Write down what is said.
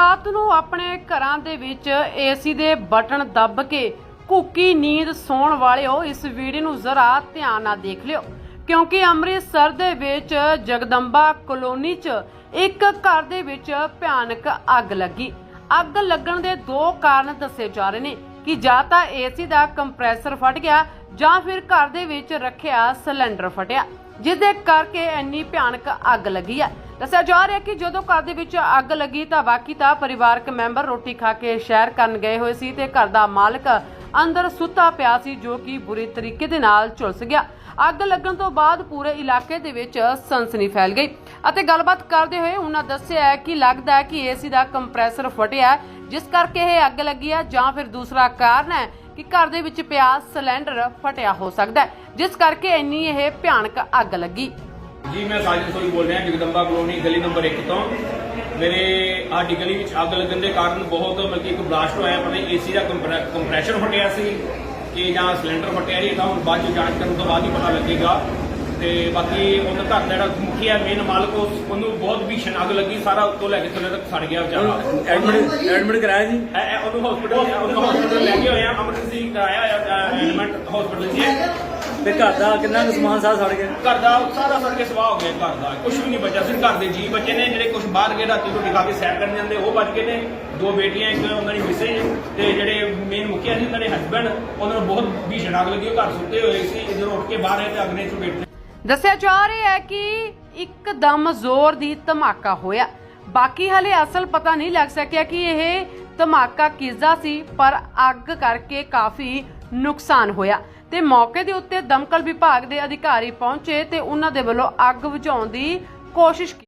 ਰਾਤ ਨੂੰ ਆਪਣੇ ਘਰਾਂ ਦੇ ਵਿੱਚ ਏਸੀ ਦੇ ਬਟਨ ਦੱਬ ਕੇ ਕੁੱਕੀ ਨੀਂਦ ਸੌਣ ਵਾਲਿਓ ਇਸ ਵੀਡੀਓ ਨੂੰ ਜ਼ਰਾ ਧਿਆਨ ਨਾਲ ਦੇਖ ਲਿਓ। ਕਿਉਂਕਿ ਅੰਮ੍ਰਿਤਸਰ ਦੇ ਵਿੱਚ ਜਗਦੰਬਾ ਕਲੋਨੀ 'ਚ ਇੱਕ ਘਰ ਦੇ ਵਿੱਚ ਭਿਆਨਕ ਅੱਗ ਲੱਗੀ। ਅੱਗ ਲੱਗਣ ਦੇ ਦੋ ਕਾਰਨ ਦੱਸੇ ਜਾ ਰਹੇ ਨੇ ਕਿ ਜਾਂ ਤਾਂ ਏਸੀ ਦਾ ਕੰਪਰੈਸਰ ਫਟ ਗਿਆ ਜਾਂ ਫਿਰ ਘਰ ਦੇ ਵਿੱਚ ਰੱਖਿਆ ਸਿਲੰਡਰ ਫਟਿਆ, ਜਿਸ ਦੇ ਕਰਕੇ ਇੰਨੀ ਭਿਆਨਕ ਅੱਗ ਲੱਗੀ ਹੈ। ਦੱਸਿਆ ਜਾ ਰਿਹਾ ਕਿ ਜਦੋਂ ਘਰ ਦੇ ਵਿੱਚ ਅੱਗ ਲੱਗੀ ਤਾਂ ਬਾਕੀ ਤਾਂ ਪਰਿਵਾਰਕ ਮੈਂਬਰ ਰੋਟੀ ਖਾ ਕੇ ਸ਼ਹਿਰ ਕਰਨ ਗਏ ਹੋਏ ਸੀ ਤੇ ਘਰ ਦਾ ਮਾਲਕ ਅੰਦਰ ਸੁੱਤਾ ਪਿਆ ਸੀ, ਜੋ ਕਿ ਬੁਰੀ ਤਰੀਕੇ ਦੇ ਨਾਲ ਝੁਲਸ ਗਿਆ। ਅੱਗ ਲੱਗਣ ਤੋਂ ਬਾਅਦ ਪੂਰੇ ਇਲਾਕੇ ਦੇ ਵਿੱਚ ਸਨਸਨੀ ਫੈਲ ਗਈ। ਅਤੇ ਗੱਲਬਾਤ ਕਰਦੇ ਹੋਏ ਉਹਨਾਂ ਦੱਸਿਆ ਕਿ ਲੱਗਦਾ ਹੈ ਕਿ ਏਸੀ ਦਾ ਕੰਪਰੈਸਰ ਫਟਿਆ ਜਿਸ ਕਰਕੇ ਇਹ ਅੱਗ ਲੱਗੀ ਹੈ ਜਾਂ ਫਿਰ ਦੂਸਰਾ ਕਾਰਨ ਹੈ ਕਿ ਘਰ ਦੇ ਵਿੱਚ ਪਿਆ ਸਿਲੰਡਰ ਫਟਿਆ ਹੋ ਸਕਦਾ ਹੈ, ਜਿਸ ਕਰਕੇ ਇੰਨੀ ਇਹ ਭਿਆਨਕ ਅੱਗ ਲੱਗੀ। ਜੀ ਮੈਂ ਸਾਜਨ ਸੋਈ ਬੋਲ ਰਿਹਾ ਜਗਦੰਬਾ ਕਲੋਨੀ ਗਲੀ ਨੰਬਰ 1 ਤੋਂ। ਮੇਰੇ ਸਾਡੀ ਗਲੀ ਵਿੱਚ ਅੱਗ ਲੱਗਣ ਦੇ ਕਾਰਨ ਬਹੁਤ ਮਤਲਬ ਕਿ ਇੱਕ ਬਲਾਸਟ ਹੋਇਆ ਪਤਾ ਨਹੀਂ ਏਸੀ ਦਾ ਕੰਪਰੈ- ਕੰਪਰੈਸ਼ਰ ਫਟਿਆ ਸੀ ਕਿ ਜਾਂ ਸਿਲੰਡਰ ਫਟਿਆ ਜੀ ਤਾਂ ਹੁਣ ਬਾਅਦ ਚ ਜਾਂਚ ਕਰਨ ਤੋਂ ਬਾਅਦ ਹੀ ਪਤਾ ਲੱਗੇਗਾ। ਤੇ ਬਾਕੀ ਉਹਨਾਂ ਘਰ ਦਾ ਜਿਹੜਾ ਮੁਖੀ ਹੈ ਮੇਨ ਮਾਲਕ ਉਸ- ਉਹਨੂੰ ਬਹੁਤ ਭੀਸ਼ਣ ਅੱਗ ਲੱਗੀ ਸਾਰਾ ਉੱਤੋਂ ਲੈ ਕੇ ਥੱਲੇ ਤੱਕ ਸੜ ਗਿਆ ਵਿਚਾਰਾ। ਐਡਮਿਟ ਐਡਮਿਟ ਕਰਾਇਆ ਜੀ? ਉਹਨੂੰ ਹਸਪੀਟਲ ਉਹਨੂੰ ਹਸਪੀਟਲ ਲੈ ਕੇ ਹੋਏ ਆ ਐਮਰਜੈਂਸੀ ਕਰਾਇਆ ਹੋਇਆ ਐਡਮਿਟ ਹਸਪੀਟਲ 'ਚ। ਤੇ ਘਰ ਦਾ ਕਿੰਨਾ ਕੁ ਸਮਾਨ ਸਾਰਾ ਸੜ ਗਿਆ। ਘਰ ਦਾ ਸਾਰਾ ਸੜ ਕੇ ਸਵਾਹ ਹੋ ਗਿਆ ਘਰ ਦਾ। ਕੁਝ ਵੀ ਨਹੀਂ ਬਚਿਆ। ਸਿਰ ਘਰ ਦੇ ਜੀ ਬੱਚੇ ਨੇ ਜਿਹੜੇ ਕੁਝ ਬਾਹਰ ਗਏ ਰਾਤੀ ਰੋਟੀ ਖਾ ਕੇ ਸੈਰ ਕਰਨ ਜਾਂਦੇ ਉਹ ਬਚ ਗਏ ਨੇ। ਦੋ ਬੇਟੀਆਂ ਇੱਕ ਉਹਨਾਂ ਦੀ ਮਿਸੇ ਤੇ ਜਿਹੜੇ ਮੇਨ ਮੁਖੀਆ ਸੀ ਉਹਨਾਂ ਦੇ ਹਸਬੰਡ ਉਹਨਾਂ ਨੂੰ ਬਹੁਤ ਭੀਸ਼ਣ ਅੱਗ ਲੱਗੀ ਉਹ ਘਰ ਸੁੱਤੇ ਹੋਏ ਸੀ। ਜਦੋਂ ਉੱਠ ਕੇ ਬਾਹਰ ਆਏ ਤੇ ਅਗਨੇ ਚ ਬੈਠੇ ਦੱਸਿਆ ਜਾ ਰਿਹਾ ਹੈ ਕਿ ਇੱਕਦਮ ਜ਼ੋਰ ਦੀ ਧਮਾਕਾ ਹੋਇਆ। ਬਾਕੀ ਹਲੇ ਅਸਲ ਪਤਾ ਨਹੀਂ ਲੱਗ ਸਕਿਆ ਕਿ ਇਹ ਧਮਾਕਾ ਕਿਸਦਾ ਸੀ, ਪਰ ਅੱਗ ਕਰਕੇ ਕਾਫੀ ਨੁਕਸਾਨ ਹੋਇਆ। ਤੇ ਮੌਕੇ ਦੇ ਉੱਤੇ ਦਮਕਲ ਵਿਭਾਗ ਦੇ ਅਧਿਕਾਰੀ ਪਹੁੰਚੇ ਤੇ ਉਹਨਾਂ ਦੇ ਵੱਲੋਂ ਅੱਗ ਬੁਝਾਉਣ ਦੀ ਕੋਸ਼ਿਸ਼ ਕੀਤੀ